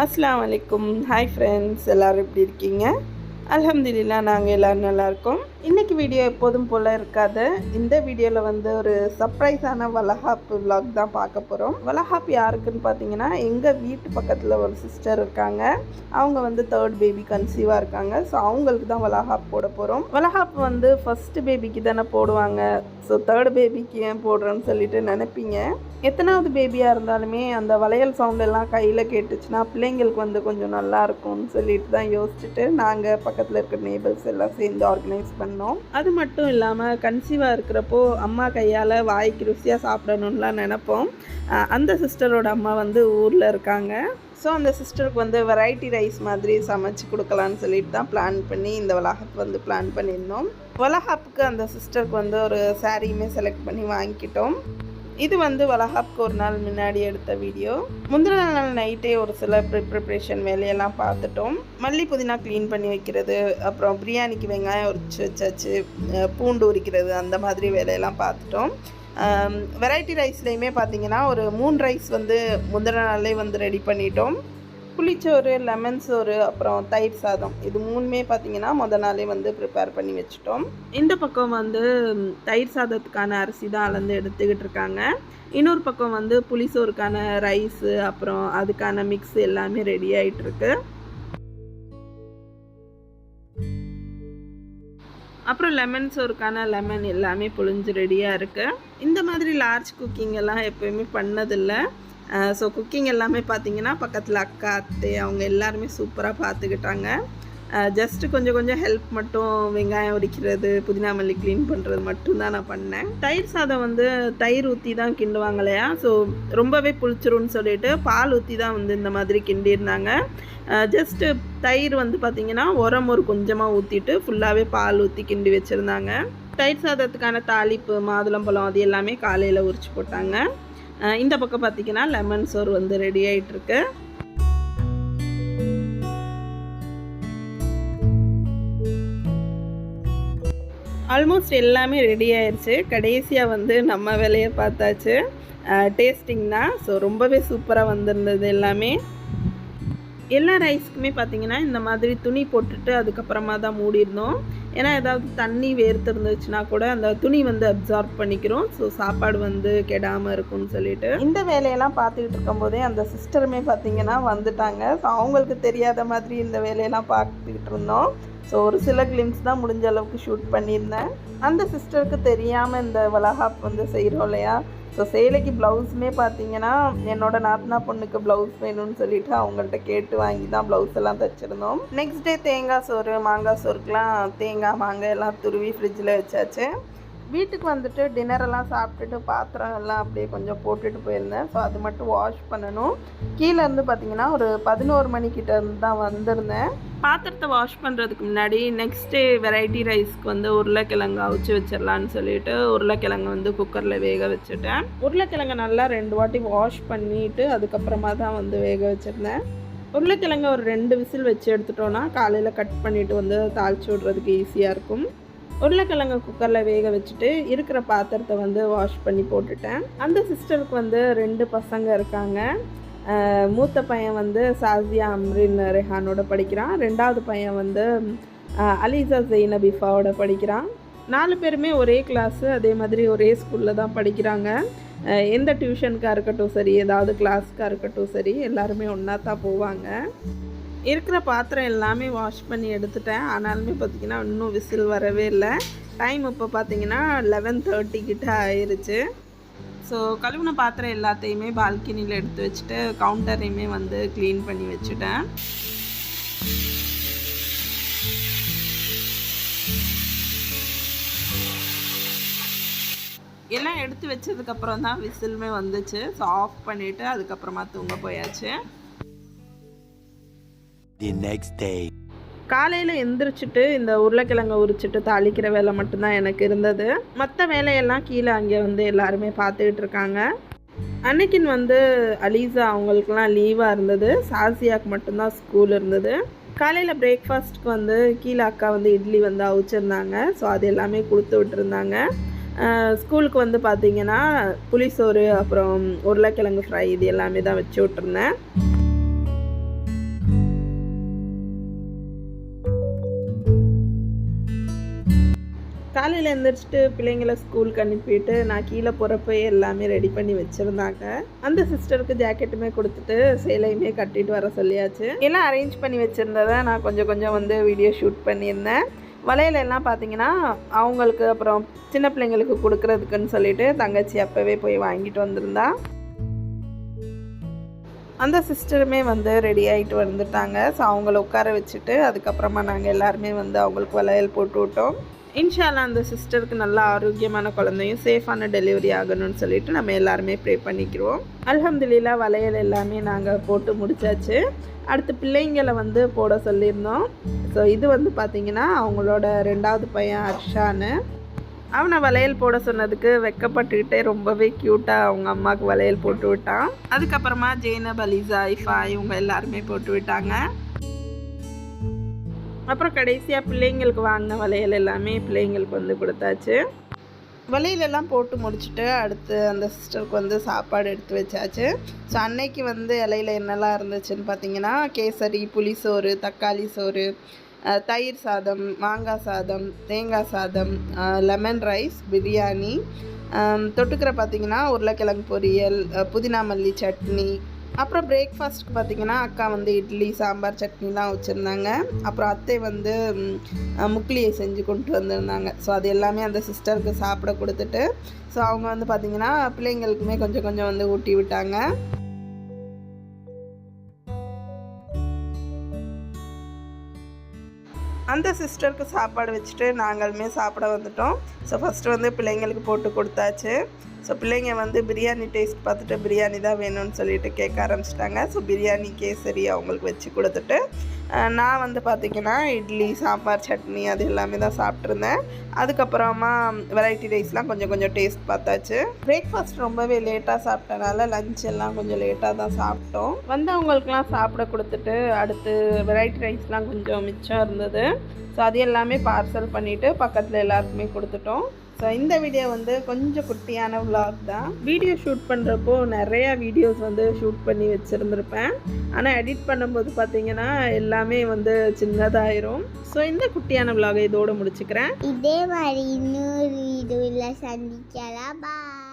அஸ்லாம் வலைக்கும். Hi friends எல்லோரும் எப்படி இருக்கீங்க? அலமதுல்லா நாங்கள் எல்லோரும் நல்லாயிருக்கோம் இன்றைக்கி வீடியோ எப்போதும் போல் இருக்காது. இந்த வீடியோவில் வந்து ஒரு சர்ப்ரைஸான வலஹாப் விலாக் தான் பார்க்க போகிறோம் வலஹாப் யாருக்குன்னு பார்த்தீங்கன்னா எங்கள் வீட்டு பக்கத்தில் ஒரு சிஸ்டர் இருக்காங்க. அவங்க வந்து தேர்ட் பேபி கன்சீவாக இருக்காங்க. ஸோ அவங்களுக்கு தான் வலஹாப் போட போகிறோம் வலஹாப் வந்து ஃபஸ்ட்டு பேபிக்கு தானே போடுவாங்க. ஸோ தேர்ட் பேபிக்கு ஏன் போடுறேன்னு சொல்லிட்டு நினைப்பீங்க. எத்தனாவது பேபியாக இருந்தாலுமே அந்த வளையல் சவுண்ட் எல்லாம் கையில் கேட்டுச்சுன்னா பிள்ளைங்களுக்கு வந்து கொஞ்சம் நல்லா இருக்கும்னு சொல்லிட்டு தான் யோசிச்சுட்டு நாங்கள் பக்கத்தில் இருக்கிற நேபர்ஸ் எல்லாம் சேர்ந்து ஆர்கனைஸ் பண்ணி பண்ணோம். அது மட்டும் இல்லாமல் கன்சீவாக இருக்கிறப்போ அம்மா கையால் வாய்க்கு ருசியாக சாப்பிடணும்லாம் நினைப்போம். அந்த சிஸ்டரோட அம்மா வந்து ஊரில் இருக்காங்க. ஸோ அந்த சிஸ்டருக்கு வந்து வெரைட்டி ரைஸ் மாதிரி சமைச்சு கொடுக்கலான்னு சொல்லிட்டு தான் பிளான் பண்ணி இந்த வளாகப் வந்து பிளான் பண்ணியிருந்தோம். வலஹாப்புக்கு அந்த சிஸ்டருக்கு வந்து ஒரு சாரியுமே செலக்ட் பண்ணி வாங்கிக்கிட்டோம். இது வந்து வளஹாப்க்கு ஒரு நாள் முன்னாடி எடுத்த வீடியோ. முந்தின நாள் நைட்டே ஒரு சில ப்ரிப்ரேஷன் வேலையெல்லாம் பார்த்துட்டோம். மல்லி புதினா க்ளீன் பண்ணி வைக்கிறது அப்புறம் பிரியாணிக்கு வெங்காயம் உரிச்சு வச்சாச்சு பூண்டு உரிக்கிறது அந்த மாதிரி வேலையெல்லாம் பார்த்துட்டோம். வெரைட்டி ரைஸ்லேயுமே பார்த்தீங்கன்னா ஒரு மூணு ரைஸ் வந்து முந்தின நாளே வந்து ரெடி பண்ணிட்டோம். புளிச்சோறு லெமன் சோறு அப்புறம் தயிர் சாதம் இது மூணுமே பார்த்தீங்கன்னா முதல் நாளே வந்து ப்ரிப்பேர் பண்ணி வச்சுட்டோம். இந்த பக்கம் வந்து தயிர் சாதத்துக்கான அரிசி தான் அளந்து எடுத்துக்கிட்டு இருக்காங்க. இன்னொரு பக்கம் வந்து புளிச்சோறுக்கான ரைஸு அப்புறம் அதுக்கான மிக்ஸ் எல்லாமே ரெடி ஆகிட்டுருக்கு அப்புறம் லெமன் சோறுக்கான லெமன் எல்லாமே புழிஞ்சு ரெடியாக இருக்குது இந்த மாதிரி லார்ஜ் குக்கிங் எல்லாம் எப்போயுமே பண்ணதில்லை. ஸோ குக்கிங் எல்லாமே பார்த்தீங்கன்னா பக்கத்தில் அக்கா அத்தை அவங்க எல்லாருமே சூப்பராக பார்த்துக்கிட்டாங்க ஜஸ்ட்டு கொஞ்சம் கொஞ்சம் ஹெல்ப் மட்டும் வெங்காயம் உரிக்கிறது புதினா மல்லி க்ளீன் பண்ணுறது மட்டும்தான் நான் பண்ணேன். தயிர் சாதம் வந்து தயிர் ஊற்றி தான் கிண்டுவாங்க இல்லையா ஸோ ரொம்பவே புளிச்சிரும்னு சொல்லிட்டு பால் ஊற்றி தான் வந்து இந்த மாதிரி கிண்டியிருந்தாங்க. ஜஸ்ட்டு தயிர் வந்து பார்த்திங்கன்னா உரம் ஒரு கொஞ்சமாக ஊற்றிட்டு ஃபுல்லாகவே பால் ஊற்றி கிண்டி வச்சுருந்தாங்க. தயிர் சாதத்துக்கான தாளிப்பு மாதுளம்பழம் அது எல்லாமே காலையில் உரிச்சு போட்டாங்க. இந்த பக்கம் பார்த்தீங்கன்னா லெமன் சோறு வந்து ரெடி ஆகிட்டுருக்கு ஆல்மோஸ்ட் எல்லாமே ரெடி ஆயிடுச்சு கடைசியாக வந்து நம்ம வேலையை பார்த்தாச்சு. டேஸ்டிங் தான் ஸோ ரொம்பவே சூப்பராக வந்திருந்தது எல்லாமே. எல்லா ரைஸ்க்குமே பார்த்திங்கன்னா இந்த மாதிரி துணி போட்டுட்டு அதுக்கப்புறமா தான் மூடிருந்தோம் ஏன்னா ஏதாவது தண்ணி வேர்த்து இருந்துச்சுன்னா கூட அந்த துணி வந்து அப்சார்ப் பண்ணிக்கிறோம். ஸோ சாப்பாடு வந்து கெடாமல் இருக்கும்னு சொல்லிட்டு. இந்த வேலையெல்லாம் பார்த்துக்கிட்டு இருக்கும்போதே அந்த சிஸ்டருமே பார்த்தீங்கன்னா வந்துட்டாங்க. ஸோ அவங்களுக்கு தெரியாத மாதிரி இந்த வேலையெல்லாம் பார்த்துக்கிட்டு இருந்தோம். ஸோ ஒரு சில கிளிம்ஸ் தான் முடிஞ்ச அளவுக்கு ஷூட் பண்ணியிருந்தேன். அந்த சிஸ்டருக்கு தெரியாமல் இந்த வளஹாப் வந்து செய்கிறோம் இல்லையா? ஸோ சேலைக்கு ப்ளவுஸுமே பார்த்தீங்கன்னா என்னோட நாத்னா பொண்ணுக்கு ப்ளவுஸ் வேணும்னு சொல்லிட்டு அவங்கள்ட்ட கேட்டு வாங்கி தான் ப்ளவுஸ் எல்லாம் தைச்சிருந்தோம். நெக்ஸ்ட் டே தேங்காய் சோறு மாங்காய் சோறுக்கெலாம் தேங்காய் மாங்காய் எல்லாம் துருவி ஃப்ரிட்ஜில் வச்சாச்சு. வீட்டுக்கு வந்துட்டு டின்னரெல்லாம் சாப்பிட்டுட்டு பாத்திரம் எல்லாம் அப்படியே கொஞ்சம் போட்டுட்டு போயிருந்தேன். ஸோ அது மட்டும் வாஷ் பண்ணணும். கீழே இருந்து பார்த்தீங்கன்னா ஒரு பதினோரு மணிக்கிட்ட இருந்து தான் வந்திருந்தேன். பாத்திரத்தை வாஷ் பண்ணுறதுக்கு முன்னாடி நெக்ஸ்ட் டே வெரைட்டி ரைஸ்க்கு வந்து உருளைக்கிழங்கு அவிச்சு வச்சிடலான்னு சொல்லிட்டு உருளைக்கிழங்கு வந்து குக்கரில் வேக வச்சுட்டேன். உருளைக்கிழங்கு நல்லா ரெண்டு வாட்டி வாஷ் பண்ணிவிட்டு அதுக்கப்புறமா தான் வந்து வேக வச்சுருந்தேன். உருளைக்கிழங்கு ஒரு ரெண்டு விசில் வச்சு எடுத்துட்டோன்னா காலையில் கட் பண்ணிவிட்டு வந்து தாளிச்சு விட்றதுக்கு ஈஸியாக இருக்கும். உருளைக்கிழங்கு குக்கரில் வேக வச்சுட்டு இருக்கிற பாத்திரத்தை வந்து வாஷ் பண்ணி போட்டுட்டேன். அந்த சிஸ்டருக்கு வந்து ரெண்டு பசங்க இருக்காங்க. மூத்த பையன் வந்து சாசியா அம்ரின் ரெஹானோட படிக்கிறான். ரெண்டாவது பையன் வந்து அலிசா ஜெயினபிஃபாவோட படிக்கிறான். நாலு பேருமே ஒரே கிளாஸு அதே மாதிரி ஒரே ஸ்கூலில் தான் படிக்கிறாங்க. எந்த டியூஷனுக்காக இருக்கட்டும் சரி ஏதாவது கிளாஸ்க்காக இருக்கட்டும் சரி எல்லாருமே ஒன்றா தான் போவாங்க. இருக்கிற பாத்திரம் எல்லாமே வாஷ் பண்ணி எடுத்துட்டேன். ஆனாலுமே பார்த்திங்கன்னா இன்னும் விசில் வரவே இல்லை. டைம் இப்போ பார்த்திங்கன்னா லெவன் தேர்ட்டி கிட்ட ஆயிடுச்சு ஸோ கழுவின பாத்திரம் எல்லாத்தையுமே பால்கனியில் எடுத்து வச்சுட்டு கவுண்டரையுமே வந்து க்ளீன் பண்ணி வச்சுட்டேன். எல்லாம் எடுத்து வச்சதுக்கப்புறம் தான் விசிலுமே வந்துச்சு. ஸோ ஆஃப் பண்ணிவிட்டு அதுக்கப்புறமா தூங்க போயாச்சு. தி நெக்ஸ்ட் டே காலையில் எந்திரிச்சிட்டு இந்த உருளைக்கிழங்கை உரிச்சிட்டு தாளிக்கிற வேலை மட்டும்தான் எனக்கு இருந்தது. மற்ற வேலையெல்லாம் கீழே அங்கே வந்து எல்லாருமே பார்த்துக்கிட்டு இருக்காங்க. அன்னைக்கின் வந்து அலீசா அவங்களுக்குலாம் லீவாக இருந்தது. சாசியாக்கு மட்டும்தான் ஸ்கூல் இருந்தது. காலையில் பிரேக்ஃபாஸ்ட்க்கு வந்து கீழே அக்கா வந்து இட்லி வந்து அவிச்சிருந்தாங்க. ஸோ அது எல்லாமே கொடுத்து விட்டுருந்தாங்க. ஸ்கூலுக்கு வந்து பார்த்தீங்கன்னா புளிசோறு அப்புறம் உருளைக்கிழங்கு ஃப்ரை இது எல்லாமே தான் வச்சு விட்ருந்தேன் காலையில் எழுந்திரிச்சிட்டு பிள்ளைங்களை ஸ்கூலுக்கு அனுப்பிட்டு நான் கீழே போகிறப்ப எல்லாமே ரெடி பண்ணி வச்சுருந்தாங்க. அந்த சிஸ்டருக்கு ஜாக்கெட்டுமே கொடுத்துட்டு சேலையுமே கட்டிட்டு வர சொல்லியாச்சு. எல்லாம் அரேஞ்ச் பண்ணி வச்சுருந்ததை நான் கொஞ்சம் கொஞ்சம் வந்து வீடியோ ஷூட் பண்ணியிருந்தேன். வளையல் எல்லாம் பார்த்தீங்கன்னா அவங்களுக்கு அப்புறம் சின்ன பிள்ளைங்களுக்கு கொடுக்கறதுக்குன்னு சொல்லிட்டு தங்கச்சி அப்போவே போய் வாங்கிட்டு வந்திருந்தா. அந்த சிஸ்டருமே வந்து ரெடி ஆகிட்டு வந்துட்டாங்க. ஸோ அவங்கள உட்கார வச்சுட்டு அதுக்கப்புறமா நாங்கள் எல்லாருமே வந்து அவங்களுக்கு வளையல் போட்டு விட்டோம். இன்ஷால்லா அந்த சிஸ்டருக்கு நல்ல ஆரோக்கியமான குழந்தையும் சேஃபான டெலிவரி ஆகணும்னு சொல்லிட்டு நம்ம எல்லாருமே ப்ரே பண்ணிக்கிறோம். அல்ஹம்துலில்லா வளையல் எல்லாமே நாங்கள் போட்டு முடிச்சாச்சு. அடுத்து பிள்ளைங்களை வந்து போட சொல்லியிருந்தோம். ஸோ இது வந்து பார்த்திங்கன்னா அவங்களோட ரெண்டாவது பையன் அர்ஷான்னு. அவனை வளையல் போட சொன்னதுக்கு வெக்கப்பட்டுக்கிட்டே ரொம்பவே க்யூட்டாக அவங்க அம்மாவுக்கு வளையல் போட்டு விட்டான். அதுக்கப்புறமா ஜெய்னப் அலிசா ஐஃபா இவங்க எல்லாருமே போட்டு விட்டாங்க. அப்புறம் கடைசியாக பிள்ளைங்களுக்கு வாங்கின வளையல் எல்லாமே பிள்ளைங்களுக்கு வந்து கொடுத்தாச்சு. வளையலெல்லாம் போட்டு முடிச்சுட்டு அடுத்து அந்த சிஸ்டருக்கு வந்து சாப்பாடு எடுத்து வச்சாச்சு. ஸோ அன்னைக்கு வந்து இலையில என்னெல்லாம் இருந்துச்சுன்னு பார்த்தீங்கன்னா கேசரி புளிசோறு தக்காளி சோறு தயிர் சாதம் மாங்காய் சாதம் தேங்காய் சாதம் லெமன் ரைஸ் பிரியாணி. தொட்டுக்கிற பார்த்திங்கன்னா உருளைக்கிழங்கு பொரியல் புதினா மல்லி சட்னி. அப்புறம் பிரேக்ஃபாஸ்ட்டுக்கு பார்த்தீங்கன்னா அக்கா வந்து இட்லி சாம்பார் சட்னிலாம் வச்சுருந்தாங்க. அப்புறம் அத்தை வந்து முக்லியை செஞ்சு கொண்டு வந்திருந்தாங்க. ஸோ அது எல்லாமே அந்த சிஸ்டருக்கு சாப்பிட கொடுத்துட்டு ஸோ அவங்க வந்து பார்த்திங்கன்னா பிள்ளைங்களுக்குமே கொஞ்சம் கொஞ்சம் வந்து ஊட்டி விட்டாங்க. அந்த சிஸ்டருக்கு சாப்பாடு வச்சுட்டு நாங்களுமே சாப்பிட வந்துட்டோம். ஸோ ஃபஸ்ட்டு வந்து பிள்ளைங்களுக்கு போட்டு கொடுத்தாச்சு. ஸோ பிள்ளைங்க வந்து பிரியாணி டேஸ்ட் பார்த்துட்டு பிரியாணி தான் வேணும்னு சொல்லிட்டு கேட்க ஆரம்பிச்சிட்டாங்க. ஸோ பிரியாணி கேசரி அவங்களுக்கு வச்சு கொடுத்துட்டு நான் வந்து பார்த்திங்கன்னா இட்லி சாம்பார் சட்னி அது எல்லாமே தான் சாப்பிட்ருந்தேன் அதுக்கப்புறமா வெரைட்டி ரைஸ்லாம் கொஞ்சம் கொஞ்சம் டேஸ்ட் பார்த்தாச்சு. பிரேக்ஃபாஸ்ட் ரொம்பவே லேட்டாக சாப்பிட்டனால லஞ்ச் எல்லாம் கொஞ்சம் லேட்டாக தான் சாப்பிட்டோம். வந்தவங்களுக்குலாம் சாப்பிட கொடுத்துட்டு அடுத்து வெரைட்டி ரைஸ்லாம் கொஞ்சம் மிச்சம் இருந்தது. ஸோ அது எல்லாமே பார்சல் பண்ணிவிட்டு பக்கத்தில் எல்லாருக்குமே கொடுத்துட்டோம். ஸோ இந்த வீடியோ வந்து கொஞ்சம் குட்டியான vlog தான். வீடியோ ஷூட் பண்ணுறப்போ நிறையா வீடியோஸ் வந்து ஷூட் பண்ணி வச்சுருந்துருப்பேன். ஆனால் எடிட் பண்ணும்போது பார்த்தீங்கன்னா எல்லாமே வந்து சின்னதாயிரும். ஸோ இந்த குட்டியான vlog இதோட முடிச்சுக்கிறேன். இதே மாதிரி இன்னொரு வீடியோவில் சந்திக்கலாம். பாய்